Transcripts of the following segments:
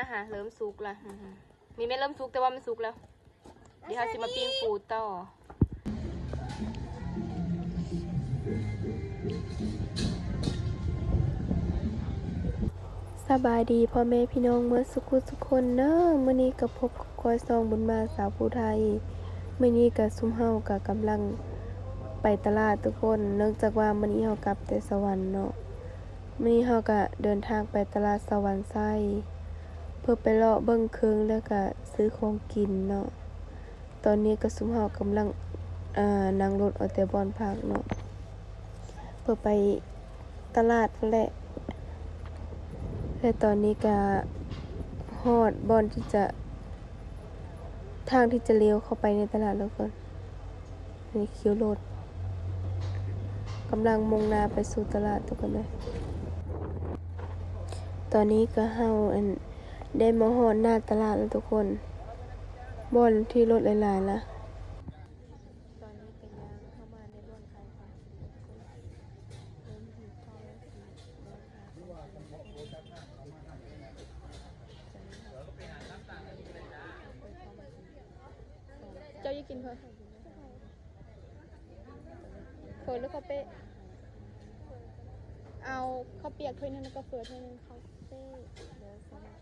นะคะเริ่มสุกละมีไม่เริ่มสุกแต่ว่ามันสุกแล้ว เดี๋ยวเราจะมาปิ้งปูต่อสบายดีพ่อแม่พี่น้องเมื่อสุขุสุกคนเนอะมื้อนี้กับพบกับคอยซองบุญมาสาวผู้ไทยมื้อนี้กับซุมเฮากับกำลังไปตลาดทุกคนเนื่องจากว่ามื้อนี้เฮากลับแต่สวรรค์เนาะมื้อนี้เฮาก็เดินทางไปตลาดสวรรค์ไส้ เพื่อไปเลาะเบิ่งเครื่องแล้วก็ซื้อของกินเนาะ ตอนนี้ก็ซุมเฮากำลังอ่านั่งรถออกแต่บอนพักเนาะ เพื่อไปตลาดกันแหละและตอนนี้ก็ฮอดบอนที่จะ ทางที่จะเลี้ยวเข้าไปในตลาดแล้วก่อนนี่คิวรถกำลังมุ่งหน้าไปสู่ตลาดทุกคนเลยตอนนี้ก็เฮาอัน ได้มาฮอดหน้าตลาดแล้วทุกคนบอนที่รถหลายๆละตอนนี้ก็ย่างเข้ามาในบอนขายของเริ่มหิวข้าวแล้วเดินทางเจ้าอยากกินเพิ่มเฟิร์นหรือข้าเป๊ะเอาข้าวเปียกถ้วยนึงแล้วก็เฟิร์นถ้วยนึงข้าเป๊ะม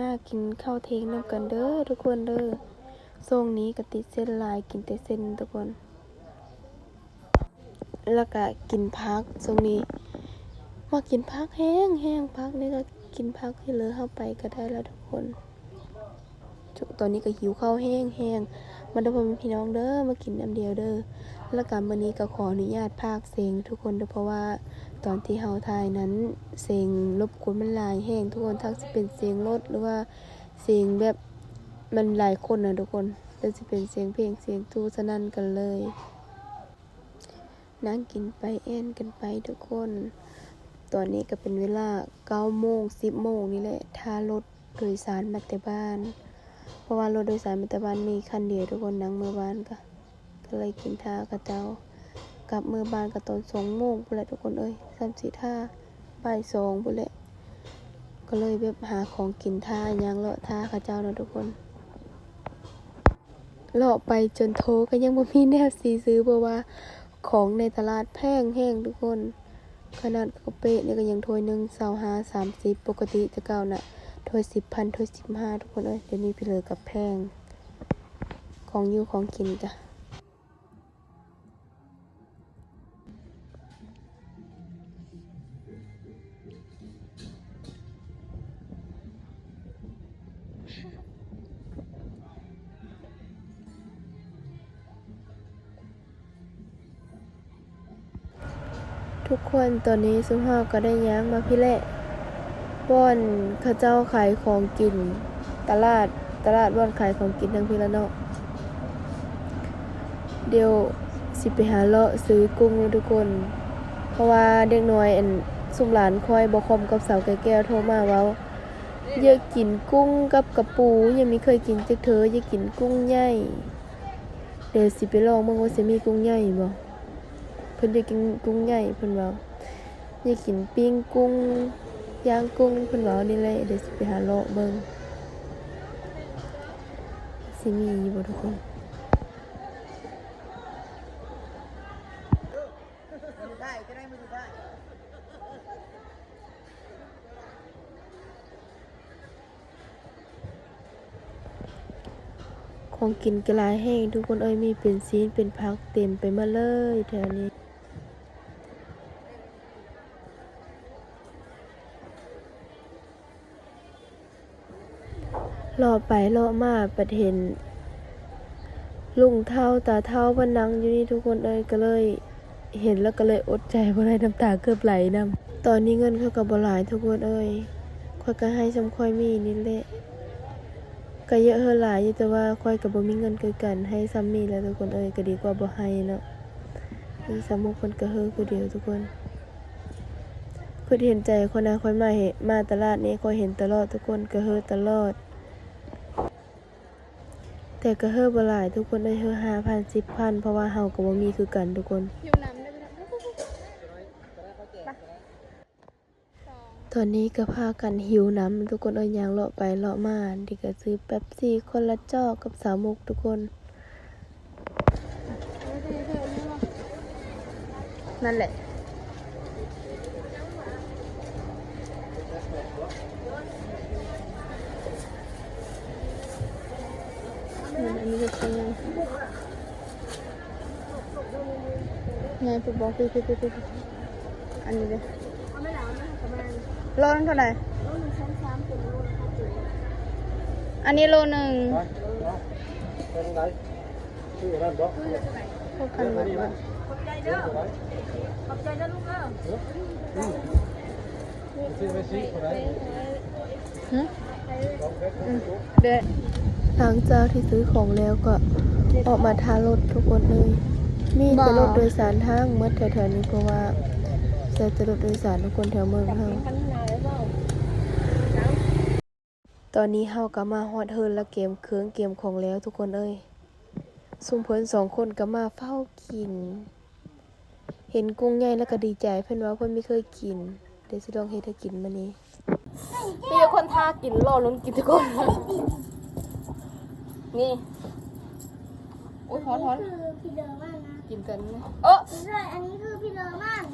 มากินข้าวเทงน้ำกันเด้อทุกคนเด้อทรงนี้กติเส้นลายกินแต่เส้นทุกคน แล้วก็กินพักทรงนี้ มากินพักแห้งแห้งพักนี่ก็กินพักที่เหลือเข้าไปก็ได้แล้วทุกคนจุตอนนี้ก็หิวข้าวแห้งแห้งมาเด้อพ่อแม่พี่น้องเด้อมากินน้ำเดียวเด้อ แล้วกันวันนี้ก็ขออนุญาตพากเสียงทุกคนด้อเพราะว่าตอนที่เฮาทายนั้นเสียงรบกวนมันหลายแห้งทุกคนทั้งสิเป็นเสียงรถหรือว่าเสียงแบบมันหลายคนนะทุกคนแล้วสิเป็นเสียงเพลงเสียงตู้สนั่นกันเลยนั่งกินไปแอนกันไปทุกคน ตอนนี้ก็เป็นเวลา9โมง10โมงนี่แหละถ้ารถโดยสารมาแต่บ้าน เพราะว่ารถโดยสารมาแต่บ้านมีคันเดียวทุกคนนั่งเมื่อบ้านก็ ก็เลยกินท่ากับเจ้ากลับเมื่อบานก็ตอน2โมงพุ่นแหละทุกคนเอ้ย3 4ท่าบ่าย2พุ่นแหละก็เลยแบบหาของกินท่าย่างเลาะท่ากับเจ้าเนาะทุกคนเลาะไปจนโทก็ยังบ่มีแนวสีซื้อเพราะว่าของในตลาดแพงแห้งทุกคน ขนาดกเป๊ะเนี่ยก็ยังถ้วยหนึ่งเศร้าห้าสามสิบปกติจะเก่าน่ะถ้วยสิบพันถ้วยสิบห้าทุกคนเอ้ยเดี๋ยวนี้พี่เลยกับแพง ของอยู่ของกินจ้ะ ทุกคนตอนนี้ซุมเฮาก็ได้ย้างมาพี่แหละบ่อนเขาเจ้าขายของกิน ตลาดตลาดบ่อนขายของกินทั้งพี่ละเนาะเดี๋ยวสิไปหาเลาะซื้อกุ้งเนาะทุกคน เพราะว่าเด็กน้อยอันสุมหลานคอยบ่คอมกับสาวแก้วโทรมาเว้าอยากกินกุ้งกับกระปู ยังไม่เคยกินจักเธออยากกินกุ้งใหญ่เดี๋ยวสิไปลองเบิ่งว่าสิมีกุ้งใหญ่บ่ เพิ่นอยากกินกุ้งใหญ่เพิ่นว้าอยากกินปิ้งกุ้งย่างกุ้งเพิ่นเว้านี่แหละเดี๋ยวสิไปหาเลาะเบิ่งสิมีอยู่บ่ทุกคนของกินกระลายแห้งทุกคนเอ้ยมีเป็นซีนเป็นพักเต็มไปมาเลยแถวนี้ รอไปรอมาประเห็นลุงเท่าตาเท่าวันนังอยู่นี่ทุกคนเอ้ยก็เลยเห็นแล้วก็เลยอดใจบ่ได้น้ำตาเกือบไหลนำตอนนี้เงินเขาก็บ่หลายทุกคนเอ้ยค่อยก็ให้สำค่อยมีนี่แหละก็เยอะเฮอหลายอยู่แต่ว่าค่อยก็บ่มีเงินคือกันให้ซ้ำมีแล้วทุกคนเอ้ยก็ดีกว่าบ่ให้เนาะนี่สามมุกเพิ่นก็เฮอคือเดียวทุกคนเพิ่นเห็นใจคนนะค่อยมาเห็นมาตลาดนี้ค่อยเห็นตลอดทุกคนก็เฮอตลอด แต่ก็เฮอบ่หลายทุกคนได้เฮอ5,000 10,000เพราะว่าเฮาก็บ่มีคือกันทุกคนหิวน้ำได้ไหมครับตอนนี้ก็พากันหิวน้ำทุกคนเอ้ยยางเลาะไปเลาะมาดิก็ซื้อแป๊บซี่คนละจอกกับสาวมุกทุกคน นั่นแหละ อันนี้ก็เป็นไงไงไปบอกพี่พี่พี่พี่อันนี้เลยโลนึงเท่าไหร่อันนี้โลหนึ่งเป็นไรชื่อนั่นบอกพวกกันมดว่าชื่อไม่ชี้คนไหนฮะลองเพชรเด็ด หลังจากที่ซื้อของแล้วก็ออกมาทารถทุกคนเลย มีแต่รถโดยสารทางเมื่อแถวๆนี้เพราะว่าใช้แต่รถโดยสารทุกคนแถวเมืองเฮาตอนนี้เฮาก็มาฮอดเฮินและเกมเครื่องเกมของแล้วทุกคนเอ้ยซุมเพิ่นสองคนก็มาเฝ้ากิน เห็นกุ้งใหญ่แล้วก็ดีใจเพิ่นว่าเพิ่นไม่เคยกิน เดี๋ยวสิลองเฮ็ดให้กินมื้อนี้มีคนทากินรอลุ้นกินทุกคน นี่อุ้ยฮอนฮอนคือพี่เดอร์มากนะกินกันนะเออใช่อันนี้คือพี่เดอร์มาก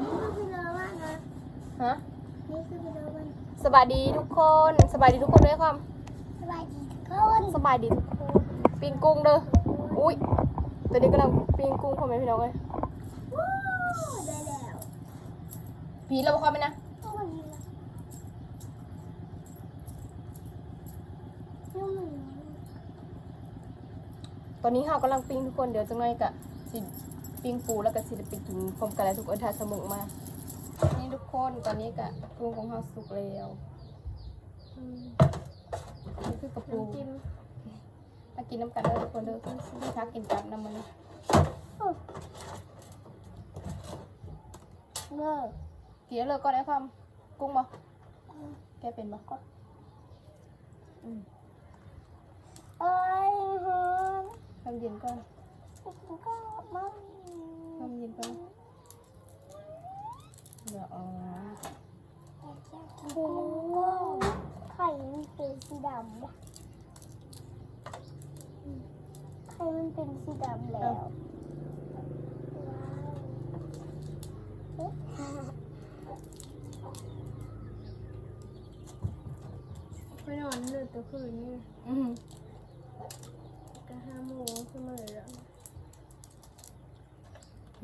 นี่คือพี่เดอร์มากนะฮะนี่คือพี่เดอร์มากสบายดีทุกคนสบายดีทุกคนด้วยความสบายดีทุกคนสบายดีทุกคนปิ้งกุ้งเด้ออุ้ยตอนนี้กำลังปิ้งกุ้งพ่อแม่พี่น้องเลยว้าวได้แล้วผีเราบอกความไหมนะ โอ้ยยุ่งเลย ตอนนี้เฮากำลังปิ้งทุกคนเดี๋ยวจังหน่อยกะสิปิ้งปูแล้วก็สิได้ไปกินพร้อมกันแล้วทุกคนทาสมุกมา นี่ทุกคนตอนนี้กะกุ้งของเฮาสุกแล้วอืมนี่คือกระปูกินมากินน้ำกันเด้อทุกคนเด้อพี่ทักกินกับน้ำมันเลิกกินแล้วเลยก็ได้ความกุ้งบ่แกเป็นบ่อืม เอ้ยฮะ น้ำ เย็นก่อนก็มั่งน้ำเย็นก่อนเดี๋ยวอ๋อกุ้งไข่มันเป็นสีดำวะไข่มันเป็นสีดำแล้วไปนอนเลยตัวคืนนี้ อืม ก็ห้าโมงเสมอแล้ว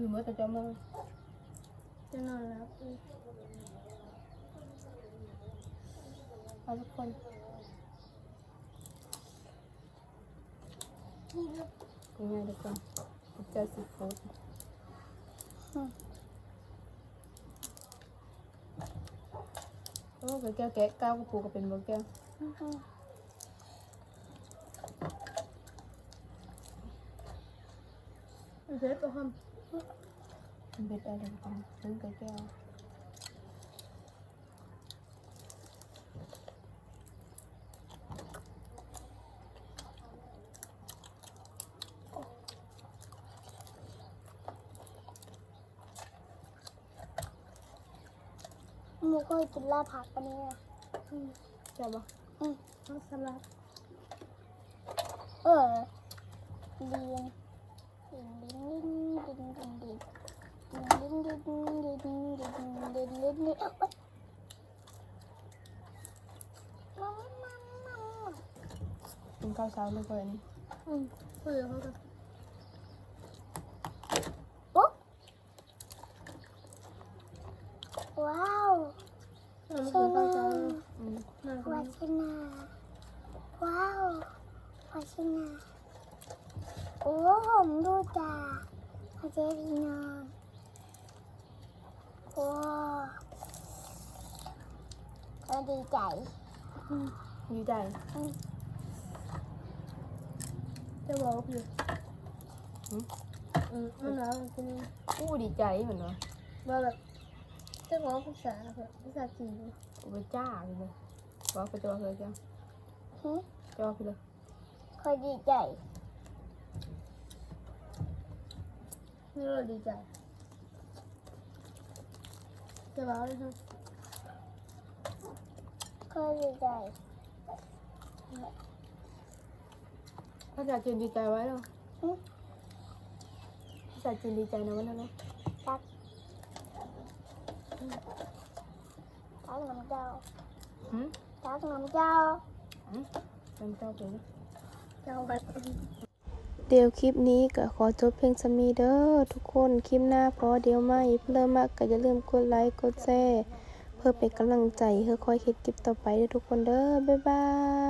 อยู่เมื่อแต่เจ้าเมื่อจะนอนแล้วอีกเอาทุกคนที่ลูกกุ้งง่ายทุกคนเจอซีฟู้ดโอ้แก้วแกะก้าวกระปูก็เป็นเบอร์แก้วเด็ดตัวห้เมันเป็นอะไรกันซื้อระแก้วหนูก็กินลาผักอัเนี้อะเดี๋ยวบอกอืมสลัดเออเลี้ยง กินข้าวเช้าด้วยันอืมเผื่อเขาจโอ้ว้าวชนะวาชนะว้าววาชนะ โอ้ผมดูจ้าอาเจพี่น้องโอ้ก็ดีใจดีใจจะบอกว่าพี่อืมมันหนาวกินอู้ดีใจเหมือนว่าว่าแบบจะบอกภาษาแบบภาษาจีนไปจ้าเลยบอกไปจอเลยจ้าหึจอไปเลยคอยดีใจนี่เราดีใจจะบอกเลยครับคอยดีใจ ภาษาจีนดีใจไว้แล้วหึภาษาจีนดีใจนะวันนั้นนะตักตักน้ำเจ้าหืมตักน้ำ เดี๋ยวคลิปนี้ก็ขอจบเพียงสมีเด้อทุกคนคลิปหน้าพอเดี๋ยวไม่เพิ่มมากก็อย่าลืมกดไลค์กดแชร์เพื่อเป็นกำลังใจให้คอยคิดคลิปต่อไปเด้อทุกคนเด้อบ๊ายบาย